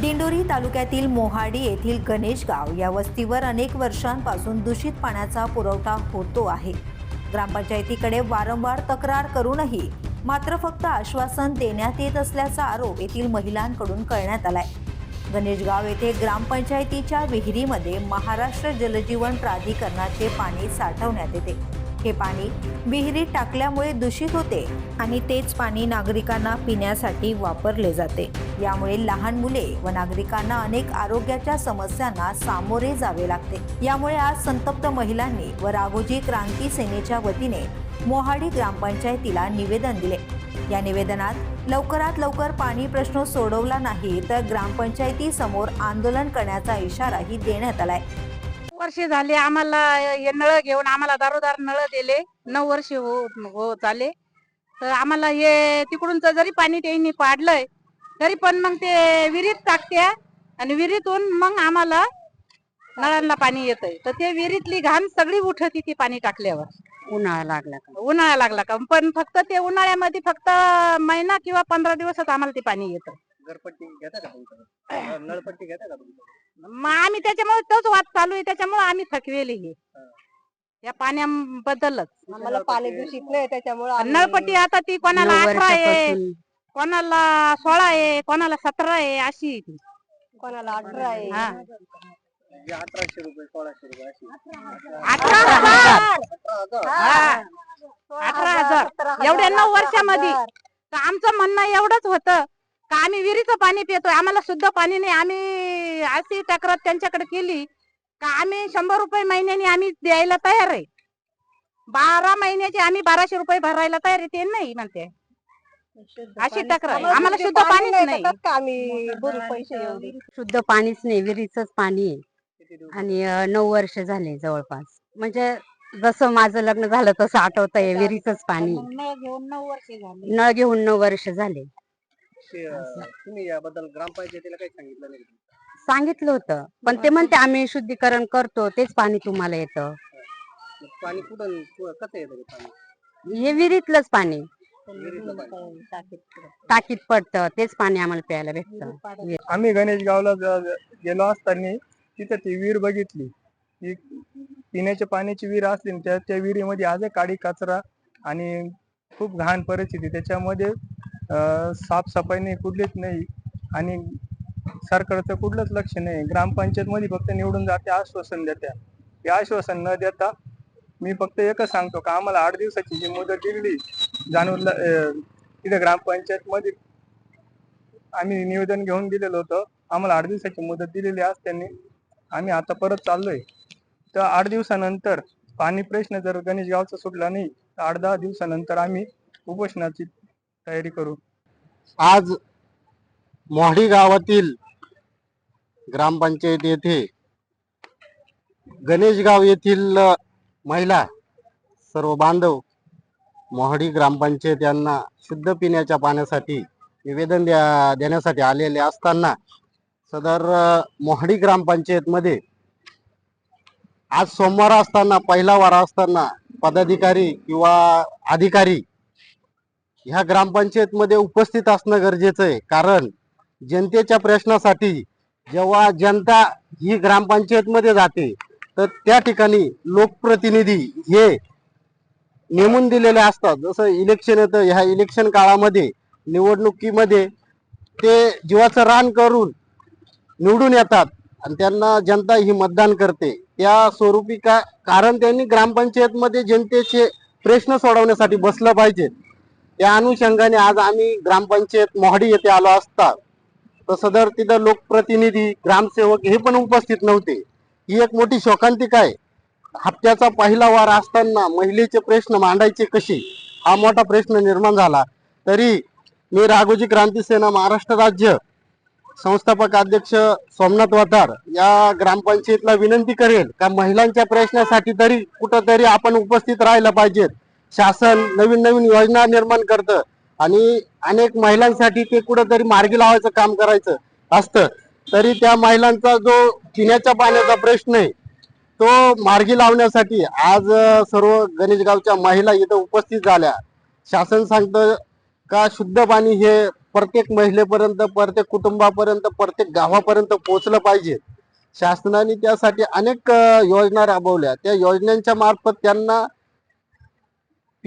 दिंडोरी तालुक्यातील मोहाडी येथील गणेश गाव या वस्तीवर अनेक वर्षांपासून दूषित पाण्याचा पुरवठा होतो आहे. ग्रामपंचायतीकडे वारंवार तक्रार करूनही मात्र फक्त आश्वासन देण्यात येत असल्याचा आरोप येथील महिलांकडून करण्यात आलाय. गणेशगाव येथे ग्रामपंचायतीच्या विहिरीमध्ये महाराष्ट्र जलजीवन प्राधिकरणाचे पाणी साठवण्यात येते. हे पाणी विहिरीत टाकल्यामुळे दूषित होते आणि तेच पाणी नागरिकांना पिण्यासाठी वापरले जाते. यामुळे लहान मुले व नागरिकांना अनेक आरोग्याच्या समस्यांना सामोरे जावे लागते. यामुळे आज संतप्त महिलांनी व राघोजी क्रांती सेनेच्या वतीने मोहाडी ग्रामपंचायतीला निवेदन दिले. या निवेदनात लवकरात लवकर पाणी प्रश्न सोडवला नाही तर ग्रामपंचायती समोर आंदोलन करण्याचा इशाराही देण्यात आलाय. वर्षे झाले आम्हाला हे नळ घेऊन आम्हाला दारोदार नळ दिले. नऊ वर्षे हो हो झाले. तर आम्हाला हे तिकडून जरी पाणी त्यांनी पाडलंय तरी पण मग ते विहिरीत टाकत्या आणि विहिरीतून मग आम्हाला नळांना पाणी येतंय. तर ते विहिरीतली घाण सगळी उठती ती पाणी टाकल्यावर. उन्हाळा लागला का? उन्हाळा लागला का? पण फक्त ते उन्हाळ्यामध्ये फक्त महिना किंवा पंधरा दिवसच आम्हाला ते पाणी येतं. घरपट्टी घेता का नळपट्टी घेता का मग आम्ही त्याच्यामुळे तोच वाद चालू आहे त्याच्यामुळे आम्ही थकवेले हे. या पाण्याबद्दलच. आम्हाला पाणी दूषित नाही त्याच्यामुळे नळपट्टी आता ती कोणाला अठरा आहे कोणाला सोळा आहे कोणाला सतरा आहे अशी ती. कोणाला अठरा आहे. हा. म्हणजे अठराशे रुपये सोळाशे रुपये अशी. अठरा हजार. अठरा हजार. हा. अठरा हजार. एवढ्या नऊ वर्षामध्ये. तर आमचं म्हणणं एवढंच होतं. का आम्ही विहिरीचं पाणी पितोय? आम्हाला शुद्ध पाणी नाही. आम्ही अशी तक्रार त्यांच्याकडे केली का आम्ही शंभर रुपये महिन्याने आम्ही द्यायला तयार आहे. बारा महिन्याचे आम्ही बाराशे रुपये भरायला तयार आहे. ते नाही म्हणते. अशी तक्रार. आम्हाला शुद्ध पाणीच नाही. आम्ही शुद्ध पाणीच नाही. विहिरीच पाणी आहे. आणि नऊ वर्ष झाले जवळपास. म्हणजे जसं माझं लग्न झालं तसं आठवत आहे विहिरीच पाणी. नळ घेऊन नऊ वर्षे झाले. नळ घेऊन नऊ वर्ष झाले. ते, अं, तुम्ही याबद्दल ग्रामपंचायतीला काही सांगितलं नाही का? सांगितलं होतं. पण ते म्हणते आम्ही शुद्धीकरण करतो तेच पाणी तुम्हाला येतं. मग पाणी कुठं कु- कसं येतं ते पाणी? हे विहिरीतलंच पाणी. विहिरीतलं पाणी. टाकीत पडतं तेच पाणी आम्हाला प्यायला भेटतं. आम्ही गणेश गावला ज- गेलो असताना तिथं ती विहीर बघितली. ती पिण्याच्या पाण्याची विहीर असली न त्या त्या विहिरीमध्ये आजही काडी कचरा आणि खूप घाण परिस्थिती. त्याच्यामध्ये साफसफाईने साफसफाई नाही कुठलीच नाही. आणि सरकारचं कुठलंच लक्ष नाही. ग्रामपंचायतमध्ये फक्त निवडून जाते आश्वासन देत्या. ते आश्वासन न देता मी फक्त एकच सांगतो का आम्हाला आठ दिवसाची जी मुदत दिली जानूरला तिथे ग्रामपंचायतमध्ये आम्ही निवेदन घेऊन गेलेलो होतं. आम्हाला आठ दिवसाची मुदत दिलेली आज त्यांनी. आम्ही आता परत चाललोय. तर आठ दिवसानंतर पाणी प्रश्न जर गणेश गावचा सुटला नाही तर आठ दहा दिवसानंतर आम्ही उपोषणाची तयारी करू? आज मोहाडी गावातील ग्रामपंचायत येथे गणेशगाव येथील महिला सर्व बांधव मोहाडी ग्रामपंचायत यांना शुद्ध पिण्याच्या पाण्यासाठी निवेदन द्या देण्यासाठी आलेले असताना सदर मोहाडी ग्रामपंचायतमध्ये आज सोमवार असताना पहिला वारा असताना पदाधिकारी किंवा अधिकारी ह्या ग्रामपंचायत मध्ये उपस्थित असणं गरजेचं आहे. कारण जनतेच्या प्रश्नासाठी जेव्हा जनता ही ग्रामपंचायत मध्ये जाते तर त्या ठिकाणी लोकप्रतिनिधी हे नेमून दिलेले असतात. जसं इलेक्शन येतं ह्या इलेक्शन काळामध्ये निवडणुकीमध्ये ते जीवाचं रान करून निवडून येतात आणि त्यांना जनता ही मतदान करते. त्या स्वरूपी का कारण त्यांनी ग्रामपंचायतमध्ये जनतेचे प्रश्न सोडवण्यासाठी बसलं पाहिजे त्या अनुषंगाने आज आम्ही ग्रामपंचायत मोहाडी येथे आलो असता तर सदर तिथं लोकप्रतिनिधी ग्रामसेवक हे पण उपस्थित नव्हते. ही एक मोठी शोकांतिका आहे. हप्त्याचा पहिला वार असताना महिलेचे प्रश्न मांडायचे कसे? हा मोठा प्रश्न निर्माण झाला. तरी मी राघोजी क्रांती सेना महाराष्ट्र राज्य संस्थापक अध्यक्ष सोमनाथ वातार या ग्रामपंचायतला विनंती करेल का महिलांच्या प्रश्नासाठी तरी कुठंतरी आपण उपस्थित राहायला पाहिजेत? शासन नवीन नवीन योजना निर्माण करतं आणि अनेक महिलांसाठी ते कुठंतरी मार्गी लावायचं काम करायचं असतं. तरी त्या महिलांचा जो पिण्याच्या पाण्याचा प्रश्न आहे तो मार्गी लावण्यासाठी आज सर्व गणेशगावच्या महिला इथं उपस्थित झाल्या. शासन सांगतं का शुद्ध पाणी हे प्रत्येक महिलेपर्यंत प्रत्येक कुटुंबापर्यंत प्रत्येक गावापर्यंत पोहोचलं पाहिजे. शासनाने त्यासाठी अनेक योजना राबवल्या. त्या योजनांच्या मार्फत त्यांना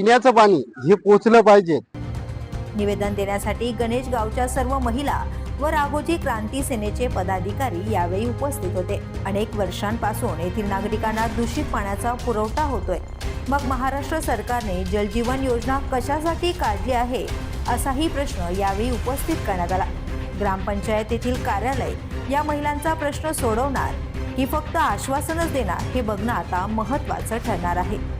पिण्याचं पाणी हे पोचलं पाहिजे. निवेदन देण्यासाठी गणेश गावच्या सर्व महिला व राघोजी क्रांती सेनेचे पदाधिकारी यावेळी उपस्थित होते. अनेक वर्षांपासून येथील नागरिकांना दूषित पाण्याचा पुरवठा होतोय. मग महाराष्ट्र सरकारने जलजीवन योजना कशासाठी काढली आहे असाही प्रश्न यावेळी उपस्थित करण्यात आला. ग्रामपंचायत येथील कार्यालय या महिलांचा प्रश्न सोडवणार की फक्त आश्वासनच देणार हे बघणं आता महत्त्वाचं ठरणार आहे.